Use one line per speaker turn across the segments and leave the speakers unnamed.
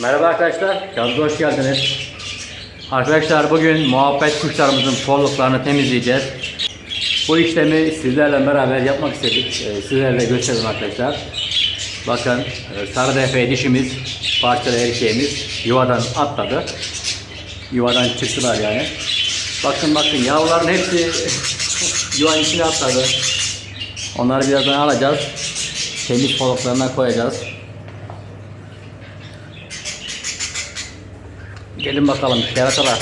Merhaba arkadaşlar, kanalımıza hoş geldiniz. Arkadaşlar bugün muhabbet kuşlarımızın forluklarını temizleyeceğiz. Bu işlemi sizlerle beraber yapmak istedik. Ee, Sizlerle gösterelim arkadaşlar. Bakın e, sarı defe dişimiz, parçalı erkeğimiz yuvadan atladı. Yuvadan çıktılar yani. Bakın bakın yavruların hepsi yuvanın içine atladı. Onları birazdan alacağız. Temiz forluklarına koyacağız. Gelin bakalım keratalar.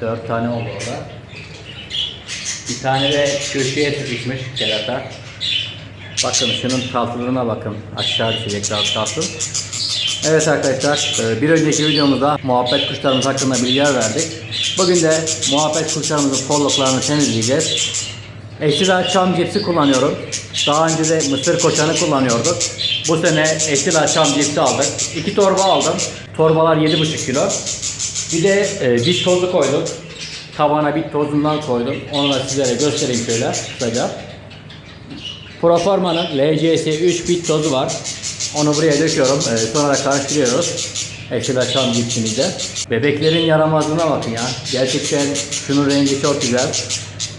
Dört tane oldu orada. Bir tane de köşeye sıkışmış kerata. Bakın şunun kaltılığına bakın. Aşağı düşecek daha kaltıl. Evet arkadaşlar, e, bir önceki videomuzda muhabbet kuşlarımız hakkında bilgiler verdik. Bugün de muhabbet kuşlarımızın folluklarını temizleyeceğiz. Eşila çam cipsi kullanıyorum. Daha önce de mısır koçanı kullanıyorduk. Bu sene Eşila çam cipsi aldık. İki torba aldım. Torbalar 7,5 kilo. Bir de e, bit tozu koyduk. Tabana bit tozundan koydum. Onu da sizlere göstereyim şöyle kısaca. Proforma'nın LCS 3 bit tozu var. Onu buraya döküyorum. Ee, sonra karıştırıyoruz. Eşila çam cipsimizde. Bebeklerin yaramazlığına bakın ya. Gerçekten şunun rengi çok güzel.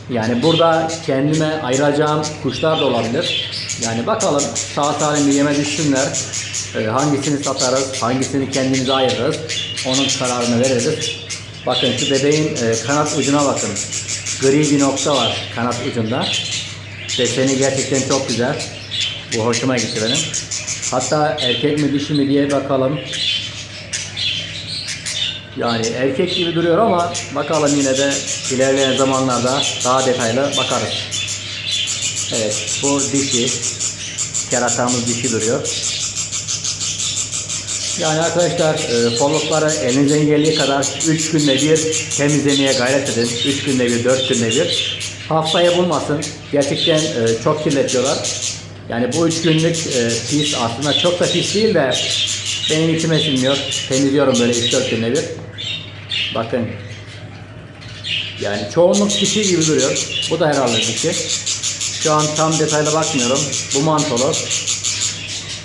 Yani burada kendime ayıracağım kuşlar da olabilir. Yani bakalım sağ salim bir yeme düşsünler. Ee, hangisini satarız, hangisini kendimize ayırırız. Onun kararını veririz. Bakın şu bebeğin e, kanat ucuna bakın. Gri bir nokta var kanat ucunda. Deseni gerçekten çok güzel. Bu hoşuma gitti benim. Hatta erkek mi dişi mi diye bakalım. Yani erkek gibi duruyor ama bakalım yine de ilerleyen zamanlarda daha detaylı bakarız. Evet bu dişi. Keratamız dişi duruyor. Yani arkadaşlar e, follukları elinizden geldiği kadar 3 günde bir temizlemeye gayret edin. 3 günde bir, 4 günde bir. Haftaya bulmasın. Gerçekten e, çok kirletiyorlar. Yani bu 3 günlük e, pis aslında çok da pis değil de benim içime sinmiyor. Temizliyorum böyle 3-4 günde bir. Bakın. Yani çoğunluk dişi gibi duruyor. Bu da herhalde dişi. Şu an tam detaylı bakmıyorum. Bu mantolu.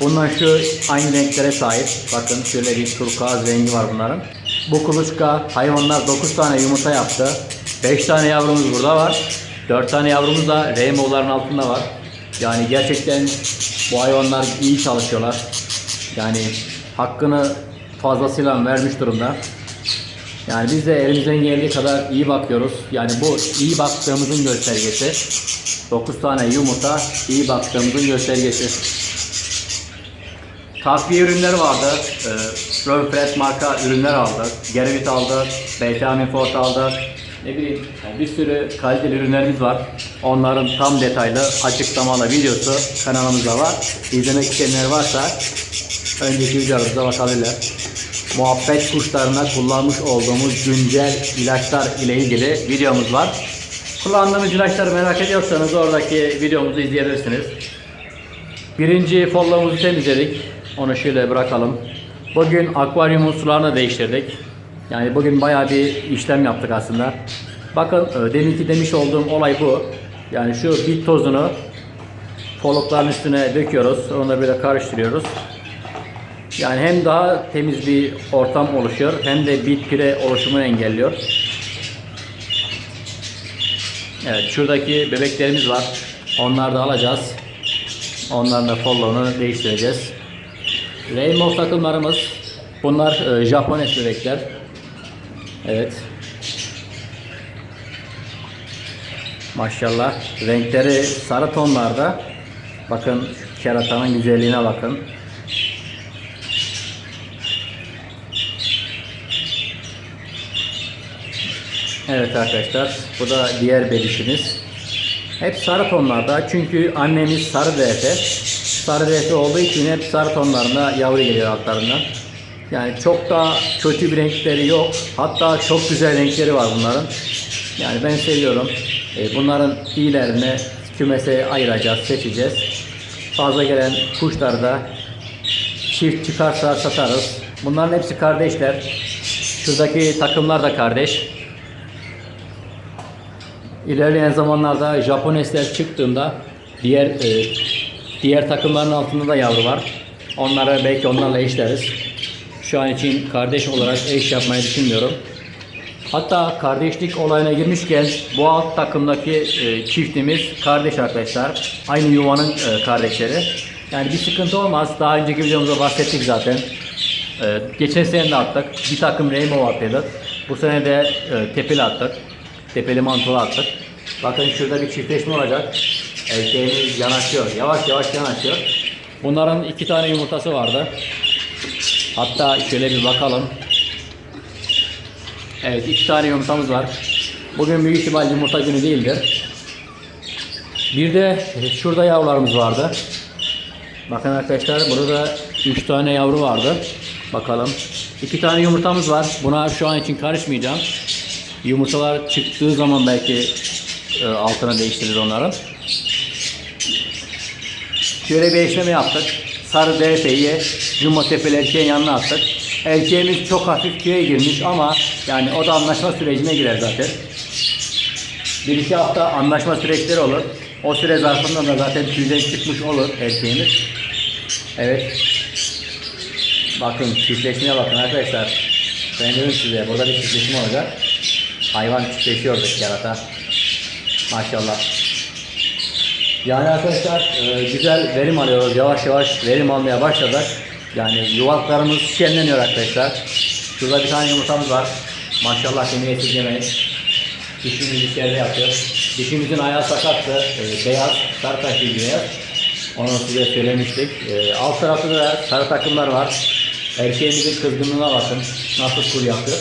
Bunlar şu aynı renklere sahip. Bakın şöyle bir turkuaz rengi var bunların. Bu kuluçka hayvanlar 9 tane yumurta yaptı. 5 tane yavrumuz burada var. 4 tane yavrumuz da rainbow'ların altında var. Yani gerçekten bu hayvanlar iyi çalışıyorlar. Yani hakkını fazlasıyla vermiş durumda. Yani biz de elimizden geldiği kadar iyi bakıyoruz. Yani bu iyi baktığımızın göstergesi. 9 tane yumurta iyi baktığımızın göstergesi. Takviye ürünler vardı. E, Römfred marka ürünler aldık. Gerevit aldık. Vitamin Fort aldık. Ne bileyim bir sürü kaliteli ürünlerimiz var. Onların tam detaylı açıklamalı videosu kanalımızda var. İzlemek isteyenler varsa önceki videolarımıza bakabilirler. Muhabbet kuşlarına kullanmış olduğumuz güncel ilaçlar ile ilgili videomuz var. Kullandığımız ilaçları merak ediyorsanız oradaki videomuzu izleyebilirsiniz. Birinci follow'umuzu temizledik. Onu şöyle bırakalım. Bugün akvaryumun sularını değiştirdik. Yani bugün bayağı bir işlem yaptık aslında. Bakın e, deminki demiş olduğum olay bu. Yani şu bit tozunu follukların üstüne döküyoruz. Onu da böyle karıştırıyoruz. Yani hem daha temiz bir ortam oluşuyor hem de bit pire oluşumunu engelliyor. Evet şuradaki bebeklerimiz var. Onları da alacağız. Onların da follow'unu değiştireceğiz. Rainbow takımlarımız. Bunlar e, Japones bebekler. Evet. Maşallah. Renkleri sarı tonlarda. Bakın keratanın güzelliğine bakın. Evet arkadaşlar. Bu da diğer belişimiz. Hep sarı tonlarda. Çünkü annemiz sarı DF. Sarı DF olduğu için hep sarı tonlarında yavru geliyor altlarından. Yani çok da kötü bir renkleri yok. Hatta çok güzel renkleri var bunların. Yani ben seviyorum. E, bunların iyilerini kümese ayıracağız, seçeceğiz. Fazla gelen kuşları da çift çıkarsa satarız. Bunların hepsi kardeşler. Şuradaki takımlar da kardeş. İlerleyen zamanlarda Japonesler çıktığında diğer e, Diğer takımların altında da yavru var. Onları belki onlarla eşleriz. Şu an için kardeş olarak eş yapmayı düşünmüyorum. Hatta kardeşlik olayına girmişken bu alt takımdaki e, çiftimiz kardeş arkadaşlar. Aynı yuvanın e, kardeşleri. Yani bir sıkıntı olmaz. Daha önceki videomuzda bahsettik zaten. E, geçen sene de attık. Bir takım Rainbow attık. Bu sene de e, tepeli attık. Tepeli mantolu attık. Bakın şurada bir çiftleşme olacak. Erkeğimiz yanaşıyor. Yavaş yavaş yanaşıyor. Bunların iki tane yumurtası vardı. Hatta şöyle bir bakalım. Evet iki tane yumurtamız var. Bugün büyük ihtimal yumurta günü değildir. Bir de şurada yavrularımız vardı. Bakın arkadaşlar burada 3 tane yavru vardı. Bakalım. 2 tane yumurtamız var. Buna şu an için karışmayacağım. Yumurtalar çıktığı zaman belki altına değiştiririz onların. Şöyle bir eşleme yaptık. Sarı DF'yi Cumba Tepeli erkeğin yanına attık. Erkeğimiz çok hafif tüye girmiş ama yani o da anlaşma sürecine girer zaten. Bir iki hafta anlaşma süreçleri olur. O süre zarfında da zaten tüyden çıkmış olur erkeğimiz. Evet. Bakın çiftleşmeye bakın arkadaşlar. Ben dedim size burada bir çiftleşme olacak. Hayvan çiftleşiyordu yarata. Maşallah. Yani arkadaşlar e, güzel verim alıyoruz. Yavaş yavaş verim almaya başladık. Yani yuvalarımız şenleniyor arkadaşlar. Şurada bir tane yumurtamız var. Maşallah beni esirgemeyin. Dişimiz içeride yatıyor. Dişimizin ayağı sakattı. E, beyaz, sarı taşlı beyaz. Onu size söylemiştik. E, alt tarafta da sarı takımlar var. Erkeğimizin kızgınlığına bakın. Nasıl kul yapıyor.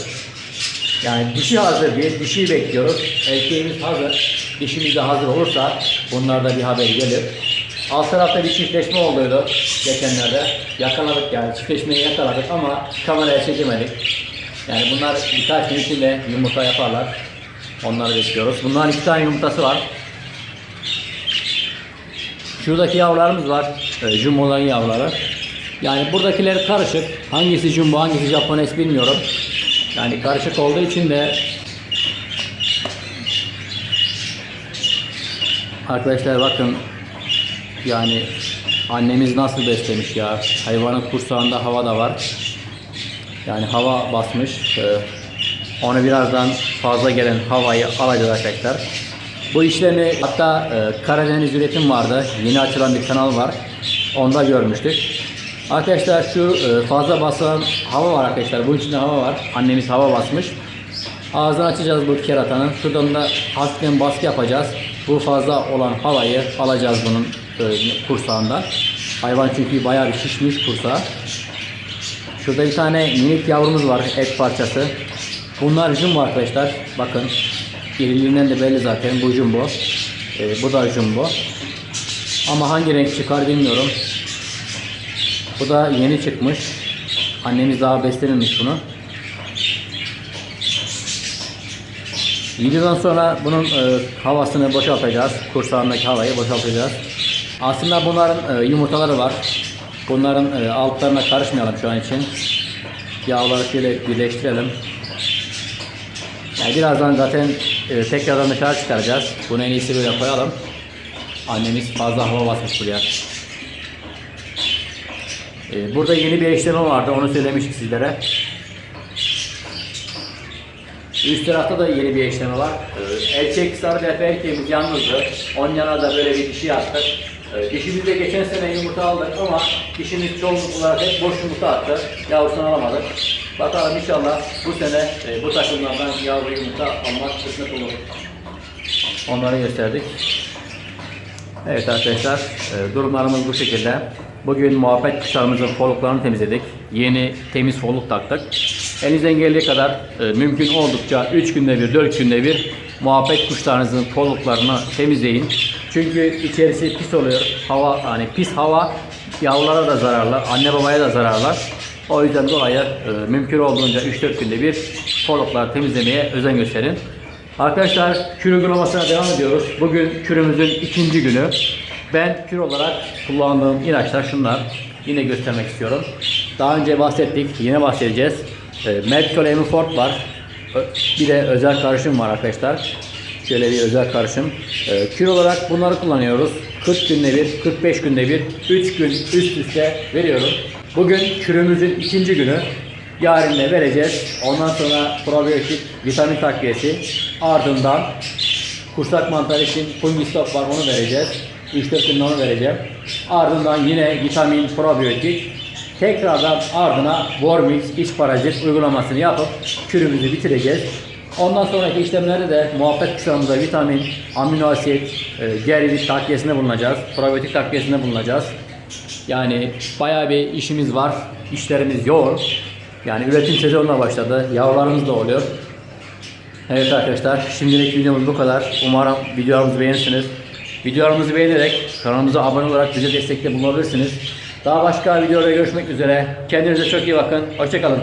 Yani dişi hazır bir, dişiyi bekliyoruz. Erkeğimiz hazır. Dişimiz de hazır olursa bunlarda bir haber gelir. Alt tarafta bir çiftleşme olduydu geçenlerde. Yakaladık yani çiftleşmeyi yakaladık ama kameraya çekemedik. Yani bunlar birkaç gün içinde yumurta yaparlar. Onları bekliyoruz. Bunların iki tane yumurtası var. Şuradaki yavrularımız var. E, jumboların yavruları. Yani buradakiler karışık. Hangisi jumbo hangisi japones bilmiyorum. Yani karışık olduğu için de Arkadaşlar bakın yani annemiz nasıl beslemiş ya. Hayvanın kursağında hava da var. Yani hava basmış. Ee, onu birazdan fazla gelen havayı alacağız arkadaşlar. Bu işlemi hatta e, Karadeniz üretim vardı. Yeni açılan bir kanal var. Onda görmüştük. Arkadaşlar şu e, fazla basan hava var arkadaşlar. Bunun içinde hava var. Annemiz hava basmış. Ağzını açacağız bu keratanın. Şuradan da hafiften baskı yapacağız. Bu fazla olan havayı alacağız bunun e, kursağında. Hayvan çünkü bayağı bir şişmiş kursağı. Şurada bir tane minik yavrumuz var et parçası. Bunlar jumbo arkadaşlar. Bakın iriliğinden de belli zaten bu jumbo. E, bu da jumbo. Ama hangi renk çıkar bilmiyorum. Bu da yeni çıkmış. Annemiz daha beslememiş bunu. Videodan sonra bunun e, havasını boşaltacağız. Kursağındaki havayı boşaltacağız. Aslında bunların e, yumurtaları var. Bunların e, altlarına karışmayalım şu an için. Yağları şöyle birleştirelim. Yani birazdan zaten e, tekrardan dışarı çıkaracağız. Bunu en iyisi böyle koyalım. Annemiz fazla hava basmış buraya. E, burada yeni bir eşleme vardı. Onu söylemiştik sizlere. Üst tarafta da yeni bir eşleme var. Ee, erkek sarı defa erkeğimiz yalnızdı. On yana da böyle bir dişi attık. Ee, dişimiz de geçen sene yumurta aldık ama dişimiz çoğunluk olarak hep boş yumurta attı. Yavrusunu alamadık. Bakalım inşallah bu sene e, bu takımlardan yavru yumurta almak kısmet olur. Onları gösterdik. Evet arkadaşlar e, durumlarımız bu şekilde. Bugün muhabbet kuşlarımızın foluklarını temizledik. Yeni temiz foluk taktık. Elinizden geldiği kadar e, mümkün oldukça 3 günde bir 4 günde bir muhabbet kuşlarınızın foluklarını temizleyin. Çünkü içerisi pis oluyor. Hava hani pis hava yavrulara da zararlı, anne babaya da zararlı. O yüzden dolayı e, mümkün olduğunca 3-4 günde bir folukları temizlemeye özen gösterin. Arkadaşlar kür uygulamasına devam ediyoruz. Bugün kürümüzün ikinci günü. Ben kür olarak kullandığım ilaçlar şunlar. Yine göstermek istiyorum. Daha önce bahsettik. Yine bahsedeceğiz. E, Mercol Emifort var. Ö- Bir de özel karışım var arkadaşlar. Şöyle bir özel karışım. E, kür olarak bunları kullanıyoruz. 40 günde bir, 45 günde bir, 3 gün üst üste veriyorum. Bugün kürümüzün ikinci günü. Yarın da vereceğiz. Ondan sonra probiyotik vitamin takviyesi. Ardından kursak mantarı için fungistop var onu vereceğiz. 3-4 gün onu vereceğim. Ardından yine vitamin, probiyotik. Tekrardan ardına Vormix iç parazit uygulamasını yapıp kürümüzü bitireceğiz. Ondan sonraki işlemlerde de muhabbet kuşağımıza vitamin, amino asit, e, gerlik takviyesinde bulunacağız. Probiyotik takviyesinde bulunacağız. Yani bayağı bir işimiz var. İşlerimiz yoğun. Yani üretim sezonuna başladı. Yavrularımız da oluyor. Evet arkadaşlar şimdilik videomuz bu kadar. Umarım videolarımızı beğenirsiniz. Videolarımızı beğenerek kanalımıza abone olarak bize destekte bulunabilirsiniz. Daha başka videoda görüşmek üzere. Kendinize çok iyi bakın. Hoşçakalın.